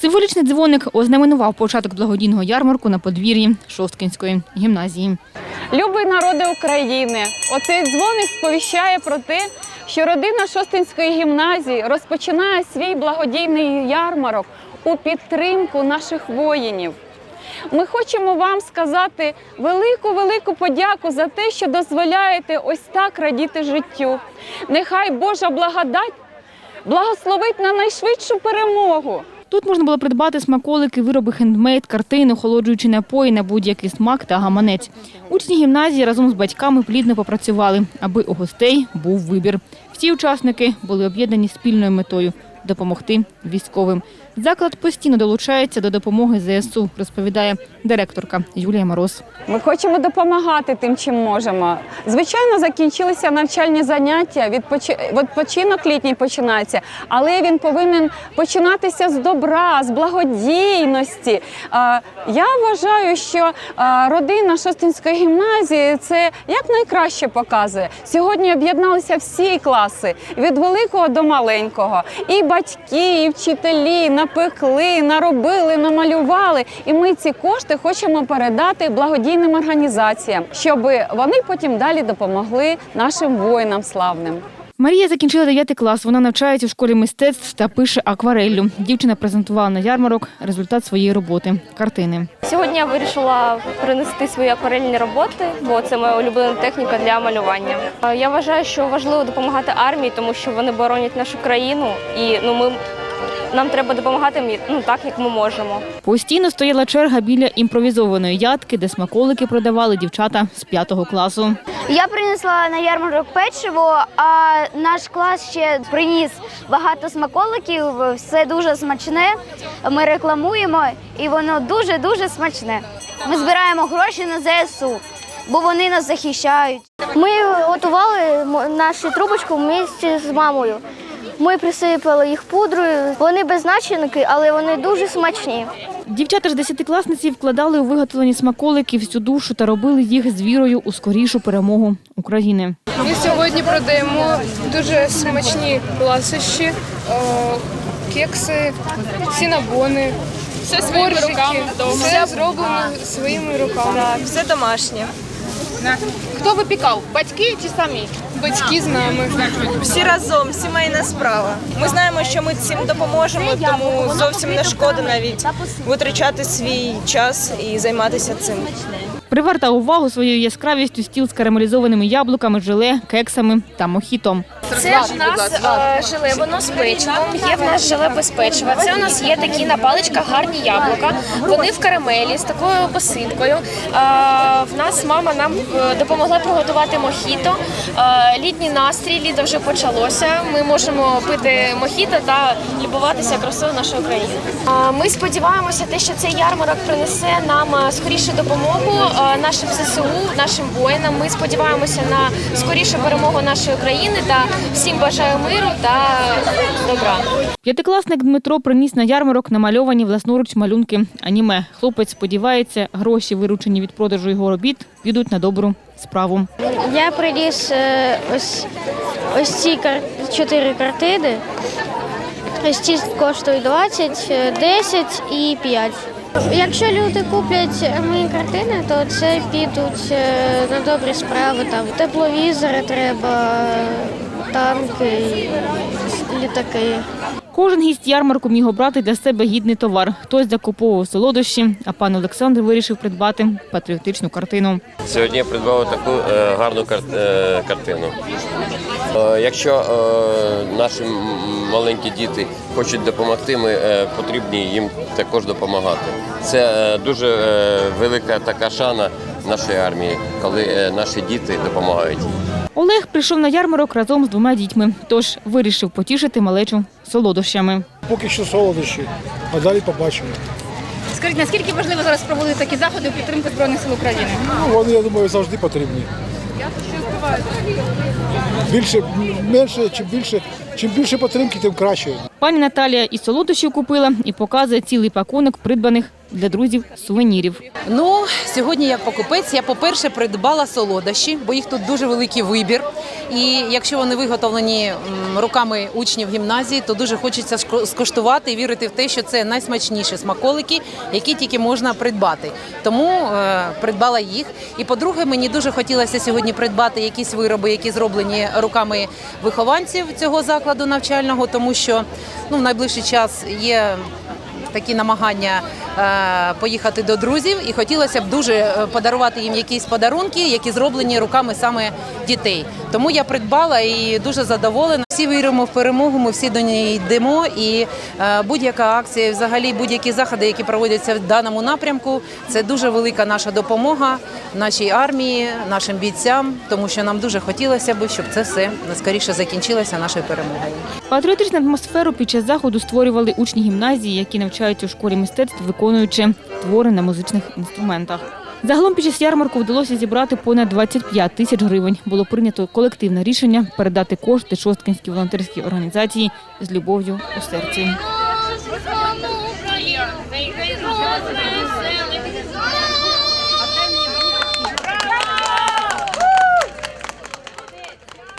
Символічний дзвоник ознаменував початок благодійного ярмарку на подвір'ї Шосткинської гімназії. Любий народи України, оцей дзвоник сповіщає про те, що родина Шостинської гімназії розпочинає свій благодійний ярмарок у підтримку наших воїнів. Ми хочемо вам сказати велику велику подяку за те, що дозволяєте ось так радіти життю. Нехай Божа благодать благословить на найшвидшу перемогу. Тут можна було придбати смаколики, вироби хендмейд, картини, охолоджуючі напої на будь-який смак та гаманець. Учні гімназії разом з батьками плідно попрацювали, аби у гостей був вибір. Всі учасники були об'єднані спільною метою допомогти військовим. Заклад постійно долучається до допомоги ЗСУ, розповідає директорка Юлія Мороз. Ми хочемо допомагати тим, чим можемо. Звичайно, закінчилися навчальні заняття, відпочи- відпочинок літній починається, але він повинен починатися з добра, з благодійності. Я вважаю, що родина Шостинської гімназії це як найкраще показує. Сьогодні об'єдналися всі класи від великого до маленького. І батьки, і вчителі напекли, наробили, намалювали. І ми ці кошти хочемо передати благодійним організаціям, щоб вони потім далі допомогли нашим воїнам славним. Марія закінчила 9 клас. Вона навчається у школі мистецтв та пише аквареллю. Дівчина презентувала на ярмарок результат своєї роботи картини. Сьогодні я вирішила принести свої акварельні роботи, бо це моя улюблена техніка для малювання. Е, Я вважаю, що важливо допомагати армії, тому що вони боронять нашу країну, і ну ми нам треба допомагати ну так, як ми можемо. Постійно стояла черга біля імпровізованої ядки, де смаколики продавали дівчата з 5 класу. Я принесла на ярмарок печиво, а наш клас ще приніс багато смаколиків. Все дуже смачне. Ми рекламуємо, і воно дуже дуже смачне. Ми збираємо гроші на ЗСУ, бо вони нас захищають. Ми готували нашу трубочку місці з мамою. Ми присипали їх пудрою. Вони без начинки, але вони дуже смачні. Дівчата ж десятикласниці вкладали у виготовлені смаколики всю душу та робили їх з вірою у скорішу перемогу України. Ми сьогодні продаємо дуже смачні ласощі, е, кекси, сінабони, все своїми руками. Все зроблено своїми руками. Все домашнє. Хто випікав? Батьки чи самі? Батьки з нами. Всі разом, сімейна справа. Ми знаємо, що ми цим допоможемо, тому зовсім не шкода навіть витрачати свій час і займатися цим. Привертав увагу своєю яскравістю стіл з карамелізованими яблуками, желе, кексами та мохітом. Це в нас е, желе, воно з печивом, є в нас желе без печива. Це у нас є такі на паличках гарні яблука. Вони в карамелі з такою посипкою. Е, В нас мама нам е, допомогла приготувати мохіто. Е, Літній настрій, літо вже почалося. Ми можемо пити мохіто та любуватися красою нашої країни. Е, Ми сподіваємося, те, що цей ярмарок принесе нам е, скоріше допомогу нашим ЗСУ, нашим воїнам. Ми сподіваємося на скорішу перемогу нашої країни та всім бажаю миру та добра. П'ятикласник Дмитро приніс на ярмарок намальовані власноруч малюнки аніме. Хлопець сподівається, гроші, виручені від продажу його робіт, підуть на добру справу. Я приніс е, ось, ось ці чотири картини. Ось ці коштують 20, е, 10 і 5. Якщо люди куплять мої картини, то це підуть е, на добрі справи. Там тепловізори треба, танки, літаки. Кожен гість ярмарку міг обрати для себе гідний товар. Хтось закуповував солодощі, а пан Олександр вирішив придбати патріотичну картину. Сьогодні я придбав таку е, гарну е, картину. Е, якщо наші маленькі діти хочуть допомогти, ми потрібні їм також допомагати. Це дуже велика така шана нашої армії, коли наші діти допомагають. Олег прийшов на ярмарок разом з двома дітьми, тож вирішив потішити малечу солодощами. Поки що солодощі, а далі побачимо. Скажіть, наскільки важливо зараз проводити такі заходи у підтримку Збройних сил України? Ну, вони, я думаю, завжди потрібні. Більше, менше, чим більше, чим більше підтримки, тим краще. Пані Наталія і солодощів купила, і показує цілий пакунок придбаних для друзів сувенірів. Ну, сьогодні як покупець, я, по-перше, придбала солодощі, бо їх тут дуже великий вибір. І якщо вони виготовлені руками учнів гімназії, то дуже хочеться скуштувати і вірити в те, що це найсмачніші смаколики, які тільки можна придбати. Тому е, придбала їх. І по-друге, мені дуже хотілося сьогодні придбати якісь вироби, які зроблені руками вихованців цього закладу навчального, тому що ну, в найближчий час є такі намагання поїхати до друзів, і хотілося б дуже е, подарувати їм якісь подарунки, які зроблені руками саме дітей. Тому я придбала і дуже задоволена. Всі віримо в перемогу. Ми всі до неї йдемо. І е, будь-яка акція, взагалі будь-які заходи, які проводяться в даному напрямку, це дуже велика наша допомога нашій армії, нашим бійцям, тому що нам дуже хотілося б, щоб це все скоріше закінчилося нашою перемогою. Патріотичну атмосферу під час заходу створювали учні гімназії, які навчаються у школі мистецтв, виконуючи твори на музичних інструментах. Загалом під час ярмарку вдалося зібрати понад 25 тисяч гривень. Було прийнято колективне рішення передати кошти шосткинській волонтерській організації з любов'ю у серці.